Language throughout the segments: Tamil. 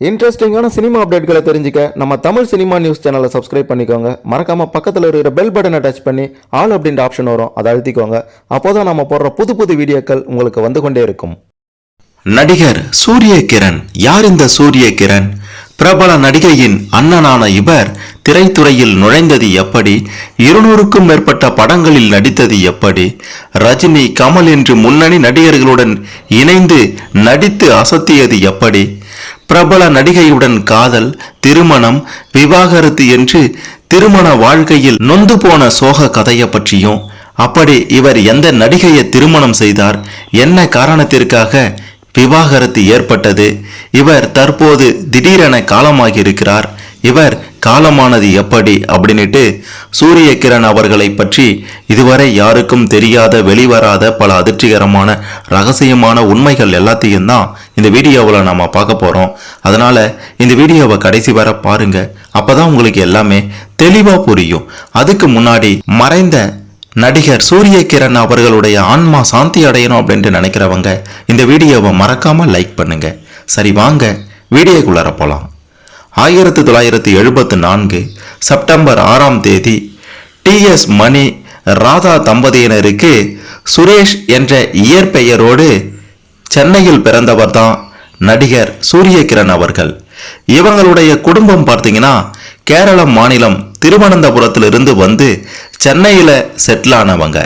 இன்ட்ரெஸ்டிங்கான சினிமா அப்டேட்களை தெரிஞ்சுக்க நம்ம தமிழ் சினிமா நியூஸ் சேனலை சப்ஸ்கிரைப் பண்ணிக்கோங்க. மறக்காம பக்கத்தில் இருக்கிற பெல் பட்டனை டச் பண்ணி ஆல் அப்படின்ற ஆப்ஷன் வரும். அதை அழுத்திக்கோங்க. அப்போதான் நம்ம போடுற புது புது வீடியோக்கள் உங்களுக்கு வந்து கொண்டே இருக்கும். நடிகர் சூரிய கிரண் யார் இந்த சூரிய கிரண் பிரபல நடிகையின் அண்ணனான இவர் திரைத்துறையில் நுழைந்தது எப்படி? இருநூறுக்கும் மேற்பட்ட படங்களில் நடித்தது எப்படி? ரஜினி கமல் என்று முன்னணி நடிகர்களுடன் இணைந்து நடித்து அசத்தியது எப்படி? பிரபல நடிகையுடன் காதல் திருமணம் விவாகரத்து என்று திருமண வாழ்க்கையில் நொந்து போன சோக கதையை பற்றியும் அப்படி இவர் எந்த நடிகையை திருமணம் செய்தார் என்ன காரணத்திற்காக விவாகரத்து ஏற்பட்டது இவர் தற்போது திடீரென காலமாகி இருக்கிறார் இவர் காலமானது எப்படி அப்படின்னுட்டு சூரிய கிரண் அவர்களை பற்றி இதுவரை யாருக்கும் தெரியாத வெளிவராத பல அதிர்ச்சிகரமான ரகசியமான உண்மைகள் எல்லாத்தையும் தான் இந்த வீடியோவில் நம்ம பார்க்க போகிறோம் அதனால் இந்த வீடியோவை கடைசி வர பாருங்கள் அப்போ தான் உங்களுக்கு எல்லாமே தெளிவாக புரியும். அதுக்கு முன்னாடி மறைந்த நடிகர் சூரிய கிரண் அவர்களுடைய ஆன்மா சாந்தி அடையணும் அப்படின்ட்டு நினைக்கிறவங்க இந்த வீடியோவை மறக்காமல் லைக் பண்ணுங்கள் சரி வாங்க வீடியோக்குள்ளார போகலாம் ஆயிரத்தி தொள்ளாயிரத்தி எழுபத்து நான்கு செப்டம்பர் ஆறாம் தேதி டிஎஸ் மணி ராதா தம்பதியினருக்கு சுரேஷ் என்ற இயற்பெயரோடு சென்னையில் பிறந்தவர் தான் நடிகர் சூரிய கிரண் அவர்கள். இவங்களுடைய குடும்பம் பார்த்தீங்கன்னா கேரள மாநிலம் திருவனந்தபுரத்திலிருந்து வந்து சென்னையில் செட்டில் ஆனவங்க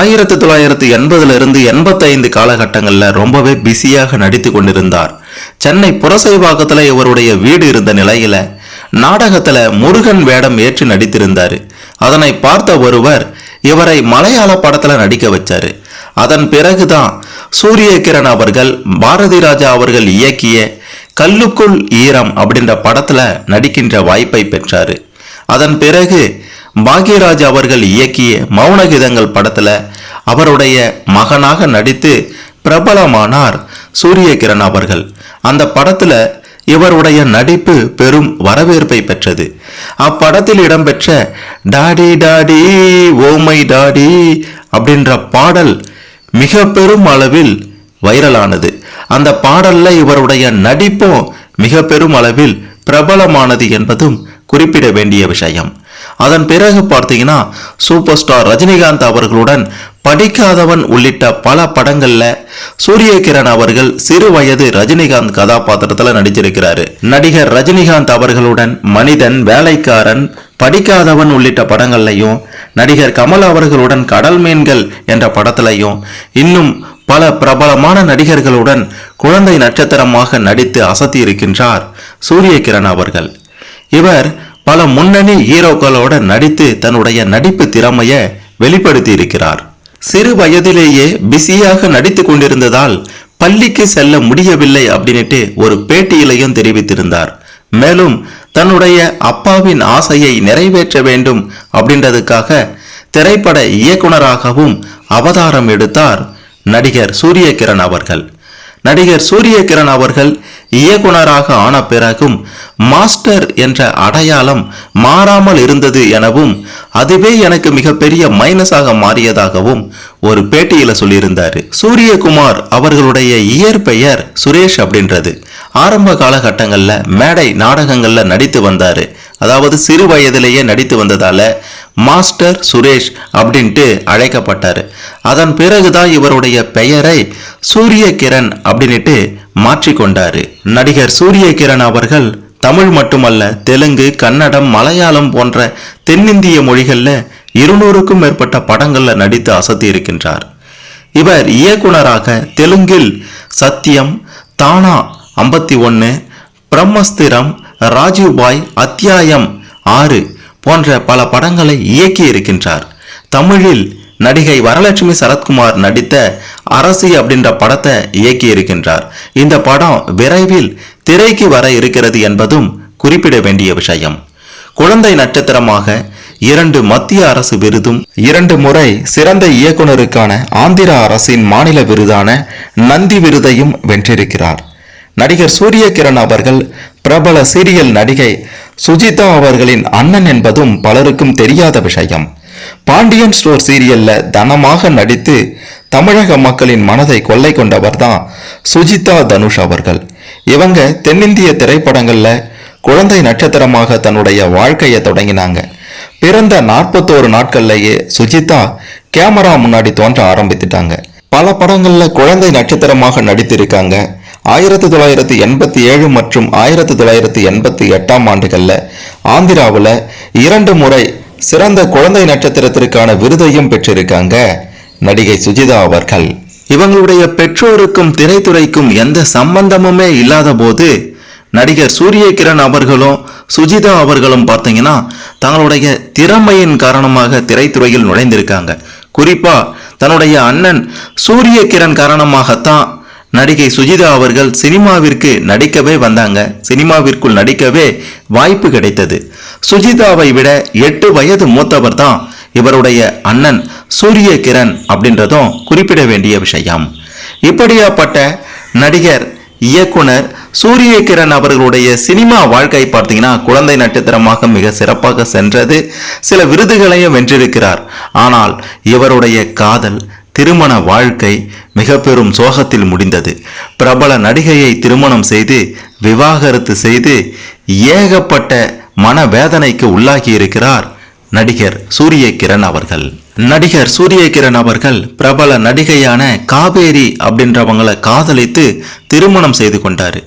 ஆயிரத்தி தொள்ளாயிரத்தி எண்பதுலேருந்து எண்பத்தைந்து காலகட்டங்களில் ரொம்பவே பிஸியாக நடித்து கொண்டிருந்தார். சென்னை புரசைவாக்கத்துல இவருடைய வீடு இருந்த நிலையில நாடகத்தில் முருகன் வேடம் ஏற்று நடித்திருந்தார். அதனை பார்த்த ஒருவர் இவரை மலையாள படத்துல நடிக்க வச்சாரு. அதன் பிறகுதான் சூரிய கிரண் அவர்கள் பாரதி ராஜா அவர்கள் இயக்கிய கல்லுக்குள் ஈரம் அப்படின்ற படத்துல நடிக்கின்ற வாய்ப்பை பெற்றாரு. அதன் பிறகு பாக்யராஜ் அவர்கள் இயக்கிய மௌனகிதங்கள் படத்துல அவருடைய மகனாக நடித்து பிரபலமானார் சூரிய கிரண் அவர்கள். அந்த படத்துல இவருடைய நடிப்பு பெரும் வரவேற்பை பெற்றது. அப்படத்தில் இடம்பெற்ற டாடி டாடி ஓமை டாடி அப்படின்ற பாடல் மிக பெரும் அளவில் வைரலானது. அந்த பாடல்ல இவருடைய நடிப்பும் மிக பெரும் அளவில் பிரபலமானது என்பதும் குறிப்பிட வேண்டிய விஷயம். அதன் பிறகு பார்த்தீங்கன்னா சூப்பர் ஸ்டார் ரஜினிகாந்த் அவர்களுடன் படிக்காதவன் உள்ளிட்ட பல படங்கள்ல சூரிய கிரண் அவர்கள் சிறு வயது ரஜினிகாந்த் கதாபாத்திரத்துல நடிச்சிருக்கிறாரு. நடிகர் ரஜினிகாந்த் அவர்களுடன் மனிதன் வேலைக்காரன் படிக்காதவன் உள்ளிட்ட படங்கள்லையும் நடிகர் கமல் அவர்களுடன் கடல் மீன்கள் என்ற படத்திலையும் இன்னும் பல பிரபலமான நடிகர்களுடன் குழந்தை நட்சத்திரமாக நடித்து அசத்தி இருக்கின்றார் சூரிய கிரண் அவர்கள். இவர் பல முன்னணி ஹீரோக்களோட நடித்து தன்னுடைய நடிப்பு திறமையை வெளிப்படுத்தி இருக்கிறார் சிறு வயதிலேயே பிஸியாக நடித்து கொண்டிருந்ததால் பள்ளிக்கு செல்ல முடியவில்லை அப்படின்னுட்டு ஒரு பேட்டியிலையும் தெரிவித்திருந்தார். மேலும் தன்னுடைய அப்பாவின் ஆசையை நிறைவேற்ற வேண்டும் அப்படின்றதுக்காக திரைப்பட இயக்குனராகவும் அவதாரம் எடுத்தார் நடிகர் சூரியகிரண் அவர்கள். நடிகர் சூரியகிரண் அவர்கள் இயக்குனராக ஆன பிறகும் மாஸ்டர் என்ற அடையாளம் மாறாமல் இருந்தது எனவும் அதுவே எனக்கு மிகப்பெரிய மைனஸாக மாறியதாகவும் ஒரு பேட்டியில் சொல்லியிருந்தாரு. சூரியகுமார் அவர்களுடைய இயற்பெயர் சுரேஷ் அப்படின்றது. ஆரம்ப காலகட்டங்களில் மேடை நாடகங்கள்ல நடித்து வந்தாரு. அதாவது சிறு வயதிலேயே நடித்து வந்ததால மாஸ்டர் சுரேஷ் அப்படின்ட்டு அழைக்கப்பட்டார். அதன் பிறகுதான் இவருடைய பெயரை சூரிய கிரண் அப்படின்னுட்டு மாற்றிக்கொண்டார். நடிகர் சூரிய கிரண் அவர்கள் தமிழ் மட்டுமல்ல தெலுங்கு கன்னடம் மலையாளம் போன்ற தென்னிந்திய மொழிகளில் இருநூறுக்கும் மேற்பட்ட படங்களில் நடித்து அசத்தி இருக்கின்றார். இவர் இயக்குனராக தெலுங்கில் சத்தியம் தானா ஐம்பத்தி ஒன்று பிரம்மஸ்திரம் ராஜீவ் பாய் அத்தியாயம் ஆறு போன்ற பல படங்களை இயக்கி இருக்கின்றார். தமிழில் நடிகை வரலட்சுமி சரத்குமார் நடித்த அரசி அப்படின்ற படத்தை இயக்கி இருக்கின்றார். இந்த படம் விரைவில் திரைக்கு வர இருக்கிறது என்பதும் குறிப்பிட வேண்டிய விஷயம். குழந்தை நட்சத்திரமாக இரண்டு மத்திய அரசு விருதும் இரண்டு முறை சிறந்த இயக்குனருக்கான ஆந்திர அரசின் மாநில விருதான நந்தி விருதையும் வென்றிருக்கிறார். நடிகர் சூரிய கிரண் அவர்கள் பிரபல சீரியல் நடிகை சுஜிதா அவர்களின் அண்ணன் என்பதும் பலருக்கும் தெரியாத விஷயம். பாண்டியன் ஸ்டோர் சீரியல்ல தனமாக நடித்து தமிழக மக்களின் மனதை கொள்ளை கொண்டவர் தான் சுஜிதா தனுஷ் அவர்கள். இவங்க தென்னிந்திய திரைப்படங்கள்ல குழந்தை நட்சத்திரமாக தன்னுடைய வாழ்க்கையை தொடங்கினாங்க. பிறந்த நாற்பத்தோரு நாட்கள்லேயே சுஜிதா கேமரா முன்னாடி தோன்ற ஆரம்பித்துட்டாங்க. பல படங்கள்ல குழந்தை நட்சத்திரமாக நடித்திருக்காங்க. ஆயிரத்தி தொள்ளாயிரத்தி எண்பத்தி ஏழு மற்றும் ஆயிரத்தி தொள்ளாயிரத்தி எண்பத்தி எட்டாம் ஆண்டுகளில் ஆந்திராவில் இரண்டு முறை சிறந்த குழந்தை நட்சத்திரத்திற்கான விருதையும் பெற்றிருக்காங்க நடிகை சுஜிதா அவர்கள். இவங்களுடைய பெற்றோருக்கும் திரைத்துறைக்கும் எந்த சம்பந்தமுமே இல்லாத போது நடிகர் சூரிய கிரண் அவர்களும் சுஜிதா அவர்களும் பார்த்தீங்கன்னா தங்களுடைய திறமையின் காரணமாக திரைத்துறையில் நுழைந்திருக்காங்க. குறிப்பா தன்னுடைய அண்ணன் சூரிய கிரண் காரணமாகத்தான் நடிகை சுஜிதா அவர்கள் சினிமாவிற்கு நடிக்கவே வந்தாங்க. சினிமாவிற்குள் நடிக்கவே வாய்ப்பு கிடைத்தது. சுஜிதாவை விட எட்டு வயது மூத்தவர் தான் இவருடைய அண்ணன் சூரிய கிரண் அப்படின்றதும் குறிப்பிட வேண்டிய விஷயம். இப்படியாப்பட்ட நடிகர் இயக்குனர் சூரிய கிரண் அவர்களுடைய சினிமா வாழ்க்கை பார்த்தீங்கன்னா குழந்தை நட்சத்திரமாக மிக சிறப்பாக சென்றது. சில விருதுகளையும் வென்றிருக்கிறார். ஆனால் இவருடைய காதல் திருமண வாழ்க்கை மிக பெரும் சோகத்தில் முடிந்தது. பிரபல நடிகையை திருமணம் செய்து விவாகரத்து செய்து ஏகப்பட்ட மனவேதனைக்கு உள்ளாகி இருக்கிறார் நடிகர் சூரிய கிரண் அவர்கள். நடிகர் சூரிய கிரண் அவர்கள் பிரபல நடிகையான காவேரி அப்படின்றவங்களை காதலித்து திருமணம் செய்து கொண்டார்.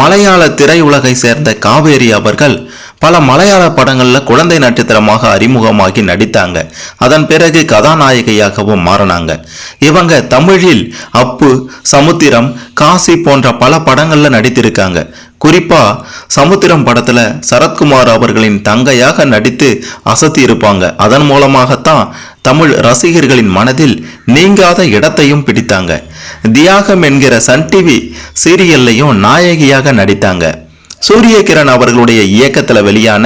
மலையாள திரையுலகை சேர்ந்த காவேரி அவர்கள் பல மலையாள படங்களில் குழந்தை நட்சத்திரமாக அறிமுகமாகி நடித்தாங்க. அதன் பிறகு கதாநாயகியாகவும் மாறினாங்க. இவங்க தமிழில் அப்பு சமுத்திரம் காசி போன்ற பல படங்களில் நடித்திருக்காங்க. குறிப்பா சமுத்திரம் படத்துல சரத்குமார் அவர்களின் தங்கையாக நடித்து அசத்தி இருப்பாங்க. அதன் மூலமாகத்தான் தமிழ் ரசிகர்களின் மனதில் நீங்காத இடத்தையும் பிடித்தாங்க. தியாகம் என்கிற சன் டிவி சீரியல்லையும் நாயகியாக நடித்தாங்க. சூரிய கிரண் அவர்களுடைய இயக்கத்தில் வெளியான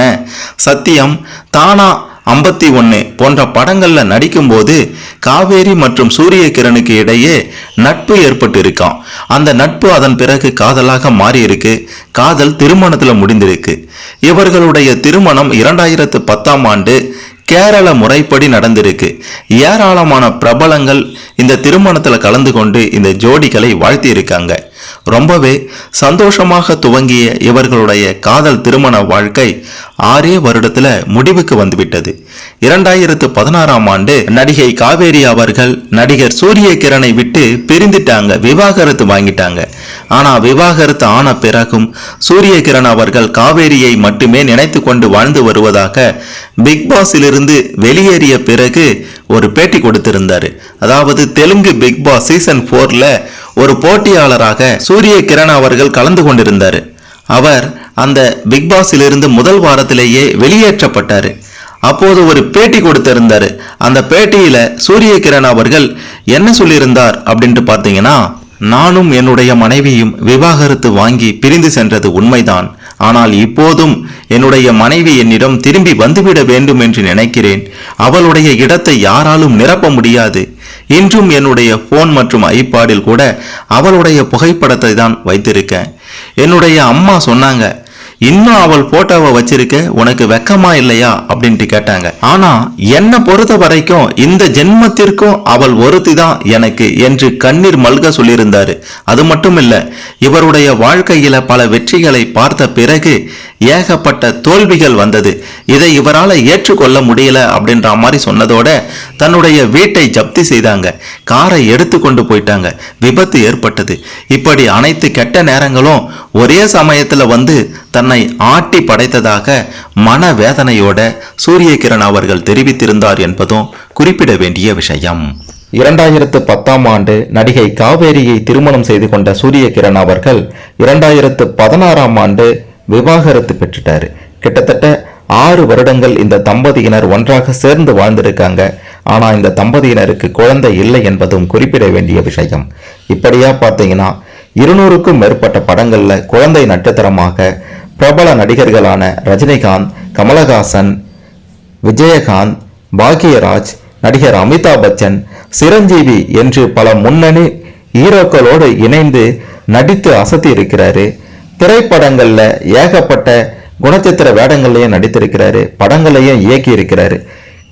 சத்தியம் தானா ஐம்பத்தி ஒன்று போன்ற படங்களில் நடிக்கும்போது காவேரி மற்றும் சூரிய கிரணுக்கு இடையே நட்பு ஏற்பட்டு இருக்கான் அந்த நட்பு அதன் பிறகு காதலாக மாறியிருக்கு. காதல் திருமணத்தில் முடிந்திருக்கு. இவர்களுடைய திருமணம் இரண்டாயிரத்து பத்தாம் ஆண்டு கேரள முறைப்படி நடந்திருக்கு. ஏராளமான பிரபலங்கள் இந்த திருமணத்தில் கலந்து கொண்டு இந்த ஜோடிகளை வாழ்த்தியிருக்காங்க. ரொம்பவே சந்தோஷமாக துவங்கிய இவர்களுடைய காதல் திருமண வாழ்க்கை ஆறே வருடத்துல முடிவுக்கு வந்துவிட்டது. இரண்டாயிரத்து பதினாறாம் ஆண்டு நடிகை காவேரி அவர்கள் நடிகர் சூரிய கிரணை விட்டு பிரிந்துட்டாங்க விவாகரத்து வாங்கிட்டாங்க. ஆனா விவாகரத்து ஆன பிறகும் சூரிய கிரண் அவர்கள் காவேரியை மட்டுமே நினைத்து கொண்டு வாழ்ந்து வருவதாக பிக் பாஸிலிருந்து வெளியேறிய பிறகு ஒரு பேட்டி கொடுத்திருந்தார். அதாவது தெலுங்கு பிக் பாஸ் சீசன் ஃபோரில் ஒரு போட்டியாளராக சூரிய கிரண் அவர்கள் கலந்து கொண்டிருந்தார். அவர் அந்த பிக் பாஸிலிருந்து முதல் வாரத்திலேயே வெளியேற்றப்பட்டார். அப்போது ஒரு பேட்டி கொடுத்திருந்தார். அந்த பேட்டியில் சூரிய கிரண் அவர்கள் என்ன சொல்லியிருந்தார் அப்படின்ட்டு பார்த்தீங்கன்னா நானும் என்னுடைய மனைவியும் விவாகரத்து வாங்கி பிரிந்து சென்றது உண்மைதான். ஆனால் இப்போதும் என்னுடைய மனைவி என்னிடம் திரும்பி வந்துவிட வேண்டும் என்று நினைக்கிறேன். அவளுடைய இடத்தை யாராலும் நிரப்ப முடியாது. இன்றும் என்னுடைய போன் மற்றும் ஐபாடில் கூட அவளுடைய புகைப்படத்தை தான் வைத்திருக்கேன். என்னுடைய அம்மா சொன்னாங்க இன்னும் அவள் போட்டோவை வச்சிருக்க உனக்கு வெக்கமா இல்லையா? அப்படின்ட்டு கேட்டாங்க. ஆனா என்னை பொறுத்த வரைக்கும் இந்த ஜென்மத்திற்கும் அவள் ஒருத்தி தான் எனக்கு என்று கண்ணீர் மல்க சொல்லியிருந்தாரு. அது மட்டும் இல்ல இவருடைய வாழ்க்கையில பல வெற்றிகளை பார்த்த பிறகு ஏகப்பட்ட தோல்விகள் வந்தது. இதை இவரால் ஏற்றுக்கொள்ள முடியல அப்படின்ற மாதிரி சொன்னதோட தன்னுடைய வீட்டை ஜப்தி செய்தாங்க. காரை எடுத்து கொண்டு போயிட்டாங்க. விபத்து ஏற்பட்டது. இப்படி அனைத்து கெட்ட நேரங்களும் ஒரே சமயத்தில் வந்து தன்னை ஆட்டி படைத்ததாக மனவேதனையோட வேதனையோட கிரண் அவர்கள் தெரிவித்திருந்தார் என்பதும் குறிப்பிட வேண்டிய விஷயம். இரண்டாயிரத்து பத்தாம் ஆண்டு நடிகை காவேரியை திருமணம் செய்து கொண்ட சூரியகிரண் அவர்கள் இரண்டாயிரத்து பதினாறாம் ஆண்டு விவாகரத்து பெற்றுட்டாரு. கிட்டத்தட்ட ஆறு வருடங்கள் இந்த தம்பதியினர் ஒன்றாக சேர்ந்து வாழ்ந்திருக்காங்க. ஆனா இந்த தம்பதியினருக்கு குழந்தை இல்லை என்பதும் குறிப்பிட வேண்டிய விஷயம். இப்படியா பார்த்தீங்கன்னா இருநூறுக்கும் மேற்பட்ட படங்கள்ல குழந்தை நட்சத்திரமாக பிரபல நடிகர்களான ரஜினிகாந்த் கமலஹாசன் விஜயகாந்த் பாக்யராஜ் நடிகர் அமிதாப் பச்சன் சிரஞ்சீவி என்று பல முன்னணி ஹீரோக்களோடு இணைந்து நடித்து அசத்தி இருக்கிறாரு திரைப்படங்களில் ஏகப்பட்ட குணச்சித்திர வேடங்கள்லையும் நடித்திருக்கிறாரு படங்களையும் இயக்கி இருக்கிறாரு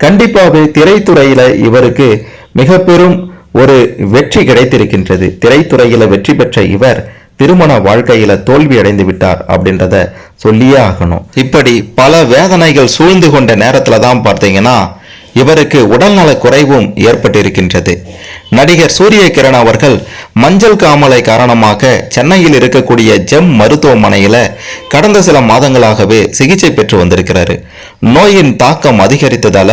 கண்டிப்பாகவே திரைத்துறையில இவருக்கு மிக பெரும் ஒரு வெற்றி கிடைத்திருக்கின்றது. திரைத்துறையில வெற்றி பெற்ற இவர் திருமண வாழ்க்கையில தோல்வி அடைந்து விட்டார் அப்படின்றத சொல்லியே ஆகணும். இப்படி பல வேதனைகள் சூழ்ந்து கொண்ட நேரத்துல தான் பார்த்தீங்கன்னா இவருக்கு உடல்நல குறைவும் ஏற்பட்டிருக்கின்றது. நடிகர் சூரிய கிரண் அவர்கள் மஞ்சள் காமலை காரணமாக சென்னையில் இருக்கக்கூடிய ஜெம் மருத்துவமனையில கடந்த சில மாதங்களாகவே சிகிச்சை பெற்று வந்திருக்கிறாரு. நோயின் தாக்கம் அதிகரித்ததால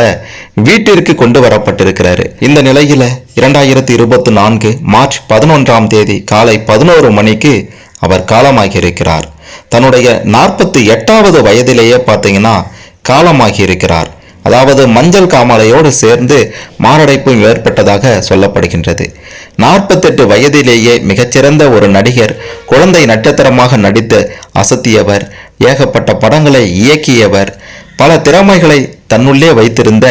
வீட்டிற்கு கொண்டு வரப்பட்டிருக்கிறாரு. இந்த நிலையில இரண்டாயிரத்தி இருபத்தி நான்கு மார்ச் பதினொன்றாம் தேதி காலை பதினோரு மணிக்கு அவர் காலமாகி இருக்கிறார் தன்னுடைய நாற்பத்தி எட்டாவது வயதிலேயே பார்த்தீங்கன்னா காலமாகி இருக்கிறார் அதாவது மஞ்சள் காமாலையோடு சேர்ந்து மாரடைப்பும் ஏற்பட்டதாக சொல்லப்படுகின்றது. நாற்பத்தெட்டு வயதிலேயே மிகச்சிறந்த ஒரு நடிகர் குழந்தை நட்சத்திரமாக நடித்து அசத்தியவர் ஏகப்பட்ட படங்களை இயக்கியவர் பல திறமைகளை தன்னுள்ளே வைத்திருந்த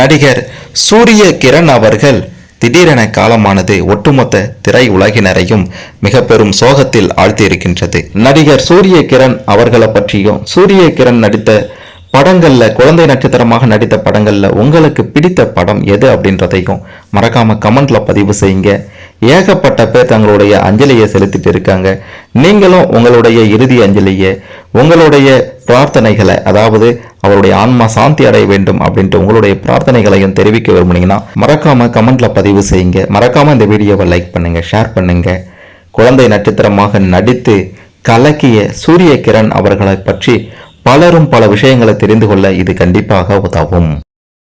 நடிகர் சூரிய கிரண் அவர்கள் திடீரென காலமானது ஒட்டுமொத்த திரை உலகினரையும் மிக பெரும் சோகத்தில் ஆழ்த்தியிருக்கின்றது. நடிகர் சூரிய கிரண் அவர்களை பற்றியும் சூரிய கிரண் நடித்த படங்களில் குழந்தை நட்சத்திரமாக நடித்த படங்களில் உங்களுக்கு பிடித்த படம் எது அப்படின்றதையும் மறக்காம கமெண்ட்டில் பதிவு செய்யுங்க. ஏகப்பட்ட பேர் தங்களுடைய அஞ்சலியை செலுத்திட்டு இருக்காங்க. நீங்களும் உங்களுடைய இறுதி அஞ்சலியை உங்களுடைய பிரார்த்தனைகளை அதாவது அவருடைய ஆன்மா சாந்தி அடைய வேண்டும் அப்படின்ட்டு உங்களுடைய பிரார்த்தனைகளையும் தெரிவிக்க விரும்புனீங்கன்னா மறக்காமல் கமெண்ட்டில் பதிவு செய்யுங்க. மறக்காமல் இந்த வீடியோவை லைக் பண்ணுங்கள் ஷேர் பண்ணுங்கள் குழந்தை நட்சத்திரமாக நடித்து கலக்கிய சூரிய கிரண் அவர்களை பற்றி பலரும் பல விஷயங்களை தெரிந்து கொள்ள இது கண்டிப்பாக உதவும்.